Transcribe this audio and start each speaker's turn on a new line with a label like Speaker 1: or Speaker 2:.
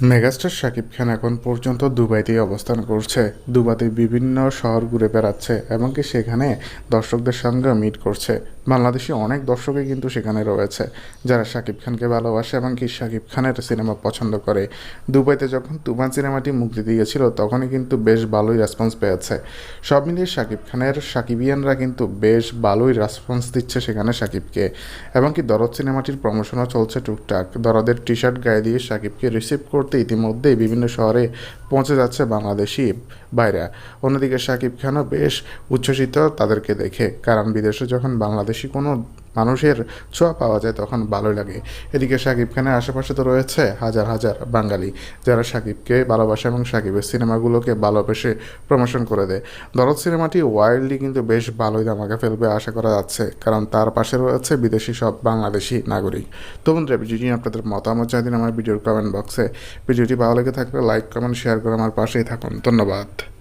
Speaker 1: Megastar Shakib Khan এখন পর্যন্ত দুবাইতেই অবস্থান করছে। দুবাইতে বিভিন্ন শহর ঘুরে বেড়াচ্ছে এবং কি সেখানে দর্শকদের সঙ্গে মিট করছে। বাংলাদেশি অনেক দর্শকই কিন্তু সেখানে রয়েছে, যারা শাকিব খানকে ভালোবাসে এবং কি শাকিব খানের সিনেমা পছন্দ করে। দুবাইতে যখন তুফান সিনেমাটি মুক্তি দিয়েছিল, তখনই কিন্তু বেশ ভালোই রেসপন্স পেয়েছে। সব মিলিয়ে শাকিব খানের সাকিবিয়ানরা কিন্তু বেশ ভালোই রেসপন্স দিচ্ছে সেখানে শাকিবকে। এবং কি দরদ সিনেমাটির প্রমোশনও চলছে টুকটাক। দরদের টি শার্ট গায়ে দিয়ে শাকিবকে রিসিভ করতে ইতিমধ্যেই বিভিন্ন শহরে পৌঁছে যাচ্ছে বাংলাদেশি বাইরা অন্যদিকে শাকিব খানও বেশ উচ্ছ্বসিত তাদেরকে দেখে। কারণ বিদেশে যখন বাংলাদেশি কোনো মানুষের ছোঁয়া পাওয়া যায় তখন ভালোই লাগে। এদিকে শাকিব খানের আশেপাশে তো রয়েছে হাজার হাজার বাঙালি, যারা শাকিবকে ভালোবাসে এবং শাকিবের সিনেমাগুলোকে ভালোবেসে প্রমোশন করে দেয়। দরদ সিনেমাটি ওয়াইল্ডলি কিন্তু বেশ ভালোই দামাকে ফেলবে আশা করা যাচ্ছে, কারণ তার পাশে রয়েছে বিদেশি সব বাংলাদেশি নাগরিক। তো বন্ধুরা ভিডিওটি আপনাদের মতামত চাই দিন আমার ভিডিওর কমেন্ট বক্সে ভিডিওটি ভালো লেগে থাকলে লাইক কমেন্ট শেয়ার করে আমার পাশেই থাকুন। ধন্যবাদ।